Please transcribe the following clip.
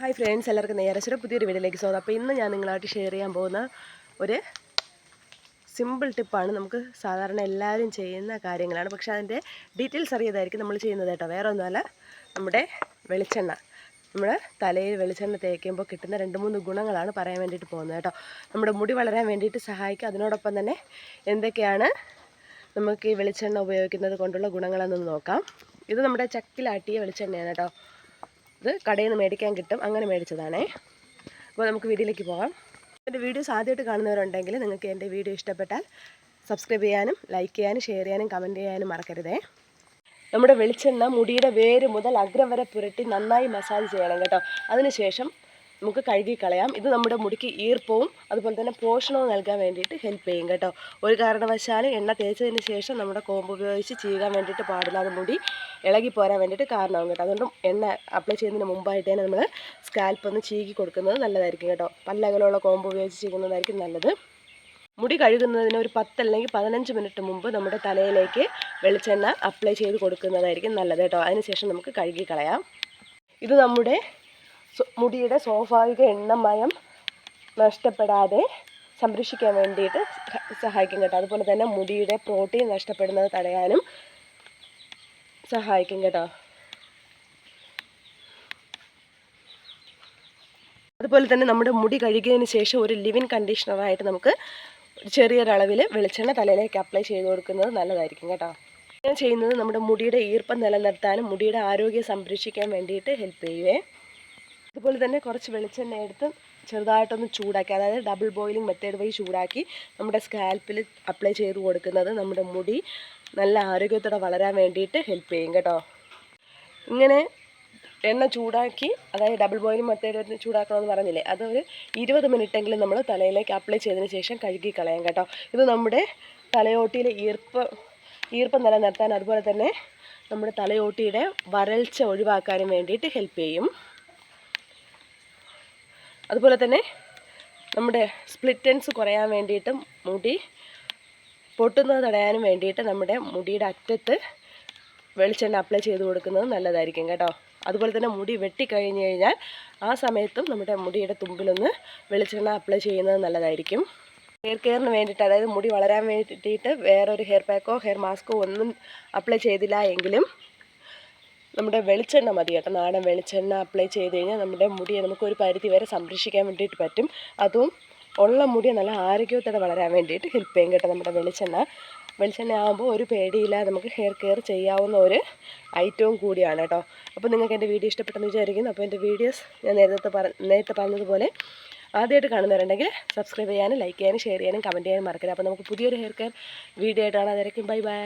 Hi friends എല്ലാവർക്കും നേരശ്വര പുതിയൊരു വീഡിയോയിലേക്ക് സ്വാഗതം. അപ്പോൾ ഇന്ന് ഞാൻ നിങ്ങളായിട്ട് ഷെയർ ചെയ്യാൻ പോകുന്ന ഒരു സിമ്പിൾ ടിപ്പാണ് നമുക്ക് സാധാരണ എല്ലാവരും ചെയ്യുന്ന കാര്യങ്ങളാണ്. പക്ഷേ അതിന്റെ ഡീറ്റെയിൽസ് അറിയാതായിരിക്കും നമ്മൾ ചെയ്യുന്നത് കേട്ടോ. വേറെ ഒന്നുമല്ല നമ്മുടെ വെളിച്ചെണ്ണ. നമ്മുടെ തലയിൽ വെളിച്ചെണ്ണ തേക്കുമ്പോൾ കിട്ടുന്ന രണ്ട് മൂന്ന് ഗുണങ്ങളാണ് പറയാൻ വേണ്ടിയിട്ട് പോകുന്നത് കേട്ടോ. നമ്മുടെ മുടി വളരാൻ വേണ്ടിയിട്ട് സഹായിക്കും. അതിനോടൊപ്പം തന്നെ എന്തൊക്കെയാണ് നമുക്ക് ഈ വെളിച്ചെണ്ണ ഉപയോഗിക്കുന്നത് കൊണ്ടുള്ള ഗുണങ്ങളെന്നൊന്ന് നോക്കാം. ഇത് നമ്മുടെ ചക്കിലാട്ടിയ വെളിച്ചെണ്ണയാണ് കേട്ടോ. ഇത് കടയിൽ നിന്ന് മേടിക്കാൻ കിട്ടും. അങ്ങനെ മേടിച്ചതാണേ. അപ്പോൾ നമുക്ക് വീഡിയോയിലേക്ക് പോകാം എന്റെ വീഡിയോസ് ആദ്യമായിട്ട് കാണുന്നവരുണ്ടെങ്കിൽ നിങ്ങൾക്ക് എന്റെ വീഡിയോ ഇഷ്ടപ്പെട്ടാൽ സബ്സ്ക്രൈബ് ചെയ്യാനും ലൈക്ക് ചെയ്യാനും ഷെയർ ചെയ്യാനും കമന്റ് ചെയ്യാനും മറക്കരുതേ. നമ്മുടെ വെളിച്ചെണ്ണ മുടിയുടെ വേര് മുതൽ അഗ്രം വരെ പുരട്ടി നന്നായി മസാജ് ചെയ്യണം കേട്ടോ. അതിനുശേഷം നമുക്ക് കഴുകി കളയാം. ഇത് നമ്മുടെ മുടിക്ക് ഈർപ്പവും അതുപോലെ തന്നെ പോഷണവും നൽകാൻ വേണ്ടിയിട്ട് ഹെൽപ്പ് ചെയ്യും കേട്ടോ. ഒരു കാരണവശാലും എണ്ണ തേച്ചതിന് ശേഷം നമ്മുടെ കോമ്പ് ഉപയോഗിച്ച് ചീകാൻ വേണ്ടിയിട്ട് പാടില്ല അത് മുടി ഇളകി പോരാൻ വേണ്ടിയിട്ട് കാരണമാകും കേട്ടോ. അതുകൊണ്ട് എണ്ണ അപ്ലൈ ചെയ്യുന്നതിന് മുമ്പായിട്ട് തന്നെ നമ്മൾ സ്കാൽപ്പ് ഒന്ന് ചീകി കൊടുക്കുന്നത് നല്ലതായിരിക്കും കേട്ടോ. പല്ലകലുള്ള കോമ്പ് ഉപയോഗിച്ച് ചെയ്യുന്നതായിരിക്കും നല്ലത്. മുടി കഴുകുന്നതിന് ഒരു പത്തല്ലെങ്കിൽ പതിനഞ്ച് മിനിറ്റ് മുമ്പ് നമ്മുടെ തലയിലേക്ക് വെളിച്ചെണ്ണ അപ്ലൈ ചെയ്ത് കൊടുക്കുന്നതായിരിക്കും നല്ലത് കേട്ടോ. അതിനുശേഷം നമുക്ക് കഴുകി കളയാം. ഇത് നമ്മുടെ മുടിയുടെ സ്വാഭാവിക എണ്ണമയം നഷ്ടപ്പെടാതെ സംരക്ഷിക്കാൻ വേണ്ടിയിട്ട് സഹായിക്കും കേട്ടോ. അതുപോലെ തന്നെ മുടിയുടെ പ്രോട്ടീൻ നഷ്ടപ്പെടുന്നത് തടയാനും സഹായിക്കും കേട്ടോ. അതുപോലെ തന്നെ നമ്മുടെ മുടി കഴുകിയതിന് ശേഷം ഒരു ലിവിൻ കണ്ടീഷണറായിട്ട് നമുക്ക് ചെറിയൊരളവിൽ വെളിച്ചെണ്ണ തലയിലേക്ക് അപ്ലൈ ചെയ്ത് കൊടുക്കുന്നത് നല്ലതായിരിക്കും കേട്ടോ. ഞാൻ ചെയ്യുന്നത് നമ്മുടെ മുടിയുടെ ഈർപ്പം നിലനിർത്താനും മുടിയുടെ ആരോഗ്യം സംരക്ഷിക്കാൻ വേണ്ടിയിട്ട് ഹെൽപ്പ് ചെയ്യുവേ. അതുപോലെ തന്നെ കുറച്ച് വെളിച്ചെണ്ണ എടുത്ത് ചെറുതായിട്ടൊന്ന് ചൂടാക്കി അതായത് ഡബിൾ ബോയിലിംഗ് മെത്തേഡ് വഴി ചൂടാക്കി നമ്മുടെ സ്കാൽപ്പിൽ അപ്ലൈ ചെയ്ത് കൊടുക്കുന്നത് നമ്മുടെ മുടി നല്ല ആരോഗ്യത്തോടെ വളരാൻ വേണ്ടിയിട്ട് ഹെൽപ്പ് ചെയ്യും കേട്ടോ. ഇങ്ങനെ എണ്ണ ചൂടാക്കി അതായത് ഡബിൾ ബോയിലിംഗ് മെത്തേഡ് ചൂടാക്കണമെന്ന് പറഞ്ഞില്ലേ അതൊരു ഇരുപത് മിനിറ്റെങ്കിലും നമ്മൾ തലയിലേക്ക് അപ്ലൈ ചെയ്തതിന് ശേഷം കഴുകി കളയാം കേട്ടോ. ഇത് നമ്മുടെ തലയോട്ടിയിലെ ഈർപ്പ് ഈർപ്പം നിലനിർത്താൻ അതുപോലെ തന്നെ നമ്മുടെ തലയോട്ടിയുടെ വരൾച്ച ഒഴിവാക്കാനും വേണ്ടിയിട്ട് ഹെൽപ്പ് ചെയ്യും. അതുപോലെ തന്നെ നമ്മുടെ സ്പ്ലിറ്റൻസ് കുറയാൻ വേണ്ടിയിട്ട് മുടി പൊട്ടുന്നത് തടയാനും വേണ്ടിയിട്ട് നമ്മുടെ മുടിയുടെ അറ്റത്ത് വെളിച്ചെണ്ണ അപ്ലൈ ചെയ്ത് കൊടുക്കുന്നത് നല്ലതായിരിക്കും കേട്ടോ. അതുപോലെ തന്നെ മുടി വെട്ടിക്കഴിഞ്ഞ് കഴിഞ്ഞാൽ ആ സമയത്തും നമ്മുടെ മുടിയുടെ തുമ്പിലൊന്ന് വെളിച്ചെണ്ണ അപ്ലൈ ചെയ്യുന്നത് നല്ലതായിരിക്കും. ഹെയർ കെയറിന് വേണ്ടിയിട്ട് അതായത് മുടി വളരാൻ വേണ്ടിയിട്ട് വേറൊരു ഹെയർ പാക്കോ ഹെയർ മാസ്കോ ഒന്നും അപ്ലൈ ചെയ്തില്ല എങ്കിലും നമ്മുടെ വെളിച്ചെണ്ണ മതി കേട്ടോ. നാടൻ വെളിച്ചെണ്ണ അപ്ലൈ ചെയ്ത് കഴിഞ്ഞാൽ നമ്മുടെ മുടിയെ നമുക്ക് ഒരു പരിധി വരെ സംരക്ഷിക്കാൻ വേണ്ടിയിട്ട് പറ്റും. അതും ഉള്ള മുടിയെ നല്ല ആരോഗ്യത്തോടെ വളരാൻ വേണ്ടിയിട്ട് ഹെൽപ്പ് ചെയ്യും കേട്ടോ നമ്മുടെ വെളിച്ചെണ്ണ. വെളിച്ചെണ്ണ ആകുമ്പോൾ ഒരു പേടിയില്ല നമുക്ക് ഹെയർ കെയർ ചെയ്യാവുന്ന ഒരു ഐറ്റവും കൂടിയാണ് കേട്ടോ. അപ്പോൾ നിങ്ങൾക്ക് എന്റെ വീഡിയോ ഇഷ്ടപ്പെട്ടെന്ന് വിചാരിക്കുന്നു. അപ്പോൾ എന്റെ വീഡിയോസ് ഞാൻ നേരത്തെ പറ നേരത്തെ പറഞ്ഞതുപോലെ ആദ്യമായിട്ട് കാണുന്നവരുണ്ടെങ്കിൽ സബ്സ്ക്രൈബ് ചെയ്യാനും ലൈക്ക് ചെയ്യാനും ഷെയർ ചെയ്യാനും കമന്റ് ചെയ്യാനും മറക്കരുത്. അപ്പോൾ നമുക്ക് പുതിയൊരു ഹെയർ കെയർ വീഡിയോ ആയിട്ടാണ് അതായിരിക്കും ബൈ ബൈ